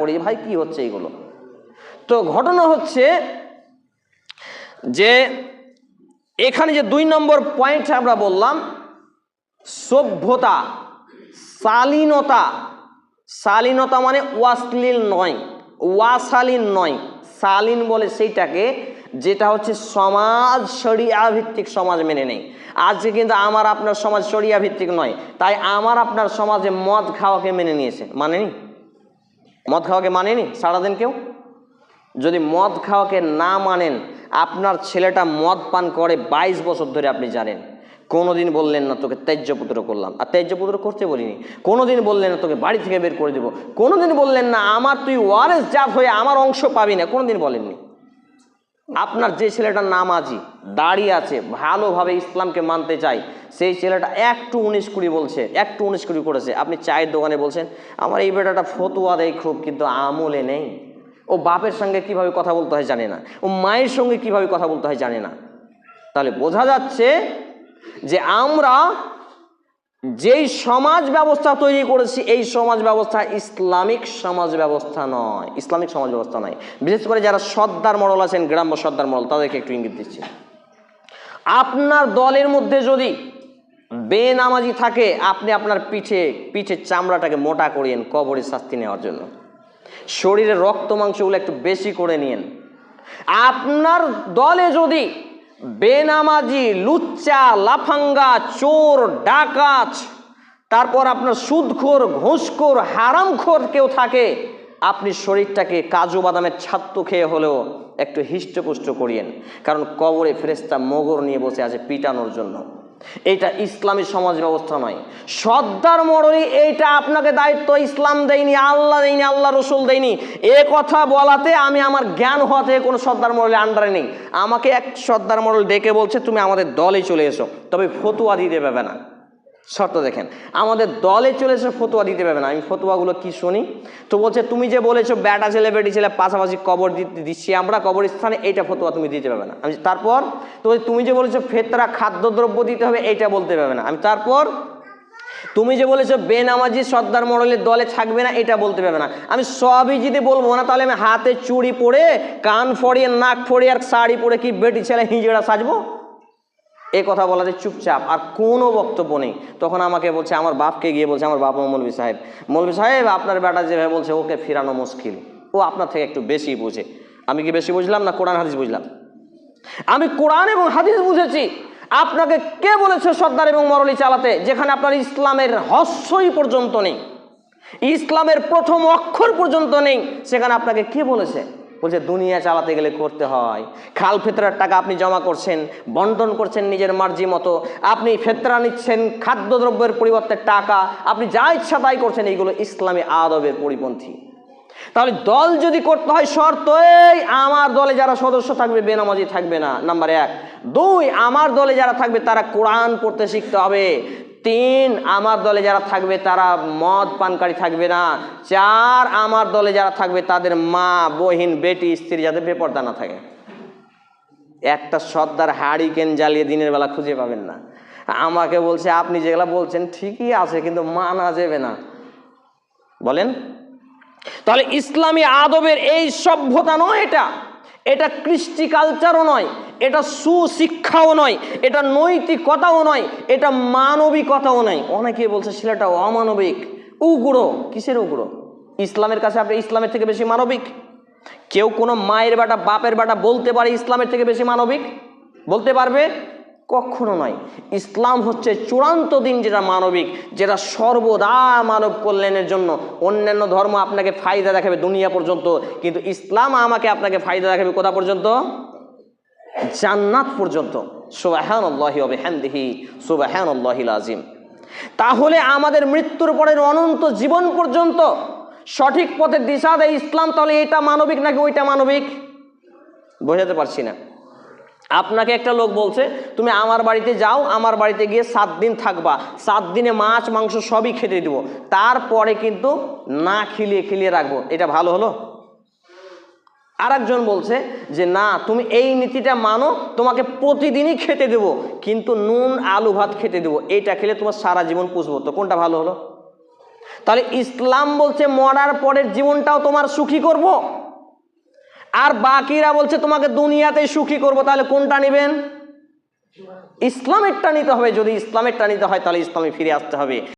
করি, ভাই কি হচ্ছে এইগুলো তো ঘটনা হচ্ছে যে এখানে যে দুই নম্বর পয়েন্ট আমরা বললাম, সভ্যতা, শালীনতা। শালীনতা মানে ওয়াসলিল নয় ওয়াশালীন নয়। শালীন বলে সেইটাকে যেটা হচ্ছে সমাজ শরিয়া ভিত্তিক সমাজ মেনে নেই আজকে কিন্তু আমার আপনার সমাজ শরিয়া ভিত্তিক নয়, তাই আমার আপনার সমাজে মদ খাওয়াকে মেনে নিয়েছে। মানেনি মদ খাওয়াকে মানেনি? সারাদিন কেউ? যদি মদ খাওয়াকে না মানেন, আপনার ছেলেটা মদ পান করে বাইশ বছর ধরে আপনি জানেন। কোনোদিন বললেন না, তোকে ত্যায্যপুত্র করলাম। আর ত্যায্যপুত্র করতে বলিনি। কোনোদিন বললেন না, তোকে বাড়ি থেকে বের করে দেবো। কোনোদিন বললেন না, আমার তুই ওয়ারেস জাত হয়ে আমার অংশ পাবি না। কোনোদিন বলেননি। আপনার যে ছেলেটা নামাজি দাঁড়িয়ে আছে, ভালোভাবে ইসলামকে মানতে চাই সেই ছেলেটা একটু উনিশ কুড়ি বলছে, একটু উনিশ কুড়ি করেছে। আপনি চায়ের দোকানে বলছেন, আমার এই বেটাটা ফতুয়া দেয় খুব, কিন্তু আমলে নেই। ও বাপের সঙ্গে কীভাবে কথা বলতে হয় জানে না। ও মায়ের সঙ্গে কীভাবে কথা বলতে হয় জানে না। তাহলে বোঝা যাচ্ছে যে আমরা যেই সমাজ ব্যবস্থা তৈরি করেছি, এই সমাজ ব্যবস্থা ইসলামিক সমাজ ব্যবস্থা নয়। ইসলামিক সমাজ ব্যবস্থা নয়। বিশেষ করে যারা সর্দার মডল আছেন, গ্রাম্য সর্দার মডল, তাদেরকে একটু ইঙ্গিত দিচ্ছি। আপনার দলের মধ্যে যদি বেনামাজি থাকে, আপনি আপনার পিঠে পিঠের চামড়াটাকে মোটা করিয়েন কবরের শাস্তি নেওয়ার জন্য। শরীরের রক্ত মাংসগুলো একটু বেশি করে নিয়েন। আপনার দলে যদি বেনামাজি, লুচ্চা, লাফাঙ্গা, চোর ডাকাচ তারপর আপনার সুদখোর, ঘুষখোর, হারামখোর কেউ থাকে, আপনি শরীরটাকে কাজু বাদামের ছাত্র খেয়ে হলেও একটু হিষ্টপুষ্ট করিয়েন। কারণ কবরে ফেরেস্তা মগর নিয়ে বসে আছে পিটানোর জন্য। এটা ইসলামী সমাজ ব্যবস্থা নয়। সর্দার মরণী এইটা আপনাকে দায়িত্ব, ইসলাম দেয়নি, আল্লাহ দেয়নি, আল্লাহ রসুল দেয়নি। এ কথা বলাতে আমি আমার জ্ঞান হওয়াতে কোনো সর্দার মরলের আন্ডারে নেই। আমাকে এক সর্দার মরল ডেকে বলছে, তুমি আমাদের দলে চলে এসো। তবে ফতুয়া দিতে পাবে না। শর্ত দেখেন। আমাদের দলে চলে এসে ফতুয়া দিতে পারবে না। আমি ফতুয়াগুলো কি শুনি? তো বলছে, তুমি যে বলেছ ব্যাটা ছেলে বেটি ছেলে পাশাপাশি কবর দিতে দিচ্ছি, আমরা কবর স্থানে এইটা ফতুয়া তুমি দিতে পারবে না। আমি তারপর, তো তুমি যে বলেছ ফেতরা খাদ্যদ্রব্য দিতে হবে, এইটা বলতে পারবে না। আমি তারপর, তুমি যে বলেছ বেনামাজি সর্দার মডেলের দলে থাকবে না এটা বলতে পারবে না। আমি সবই যদি বলব না, তাহলে আমি হাতে চুড়ি পরে, কান ফড়িয়ে, নাক ফড়িয়ে আর শাড়ি পরে কি বেটি ছেলে হিজড়া সাজবো? এ কথা বলাতে চুপচাপ আর কোনো বক্তব্য নেই। তখন আমাকে বলছে, আমার বাপকে গিয়ে বলছে, আমার বাপ মৌলভী সাহেব। মৌলভী সাহেব, আপনার বেটা যেভাবে বলছে, ওকে ফিরানো মুশকিল। ও আপনার থেকে একটু বেশি বুঝে। আমি কি বেশি বুঝলাম না কোরআন হাদিস বুঝলাম? আমি কোরআন এবং হাদিস বুঝেছি। আপনাকে কে বলেছে সর্দার এবং মরলি চালাতে, যেখানে আপনার ইসলামের হস্যই পর্যন্ত নেই? ইসলামের প্রথম অক্ষর পর্যন্ত নেই। সেখানে আপনাকে কে বলেছে? বলছে, দুনিয়া চালাতে গেলে করতে হয়। খাল ফেতরার টাকা আপনি জমা করছেন, বন্টন করছেন নিজের মার্জি মতো। আপনি ফেতরা নিচ্ছেন, খাদ্যদ্রব্যের পরিবর্তে টাকা। আপনি যা ইচ্ছা তাই করছেন, এইগুলো ইসলামী আদবের পরিপন্থী। তাহলে দল যদি করতে হয়, শর্ত এই, আমার দলে যারা সদস্য থাকবে, বেনামাজি থাকবে না। নাম্বার এক। দুই, আমার দলে যারা থাকবে, তারা কোরআন পড়তে শিখতে হবে। তিন আমার দলে যারা থাকবে তারা মদ পানকারী থাকবে না। চার আমার দলে যারা থাকবে তাদের মা, বহিন, বেটি, স্ত্রী যাতে বেপর্দা না থাকে। একটা সর্দার হারিকেন জ্বালিয়ে দিনের বেলা খুঁজে পাবেন না। আমাকে বলছে, আপনি যেগুলা বলছেন ঠিকই আছে, কিন্তু মানা যাবে না। বলেন? তাহলে ইসলামী আদবের এই সভ্যতা নয় এটা। এটা কৃষ্টি কালচারও নয়, এটা সুশিক্ষাও নয়, এটা নৈতিকতাও নয়, এটা মানবিকতাও নয়। অনেকে বলছে, ছেলেটা অমানবিক। উগ্র। কিসের উগ্র? ইসলামের কাছে আপনি ইসলামের থেকে বেশি মানবিক? কেউ কোনো মায়ের বেটা, বাপের বেটা বলতে পারে ইসলামের থেকে বেশি মানবিক? বলতে পারবে? কখনো নয়। ইসলাম হচ্ছে চূড়ান্ত দিন যেটা মানবিক, যেটা সর্বদা মানব কল্যাণের জন্য। অন্যান্য ধর্ম আপনাকে ফায়দা দেখাবে দুনিয়া পর্যন্ত, কিন্তু ইসলাম আমাকে আপনাকে ফায়দা দেখাবে কোথা পর্যন্ত? জান্নাত পর্যন্ত। সুবাহান আল্লাহি আল্লাহিল আজিম তাহলে আমাদের মৃত্যুর পরের অনন্ত জীবন পর্যন্ত সঠিক পথে দিশা দেয় ইসলাম, তাহলে এটা মানবিক নাকি ওইটা মানবিক? বোঝাতে পারছি না। আপনাকে একটা লোক বলছে, তুমি আমার বাড়িতে যাও, আমার বাড়িতে গিয়ে সাত দিন থাকবা। সাত দিনে মাছ, মাংস সবই খেতে দিব। তারপরে কিন্তু না খিলিয়ে খিলিয়ে রাখব। এটা ভালো হলো? আর একজন বলছে যে, না, তুমি এই নীতিটা মানো, তোমাকে প্রতিদিনই খেতে দেব, কিন্তু নুন, আলু, ভাত খেতে দেবো। এইটা খেলে তোমার সারা জীবন পুষবো। তো কোনটা ভালো হলো? তাহলে ইসলাম বলছে, মরার পরের জীবনটাও তোমার সুখী করব। আর বাকিরা বলছে, তোমাকে দুনিয়াতে সুখী করব, তাহলে কোনটা নেবেন? ইসলামেরটা নিতে হবে, যদি ইসলামেরটা নিতে হয়, তাহলে ইসলামে ফিরে আসতে হবে।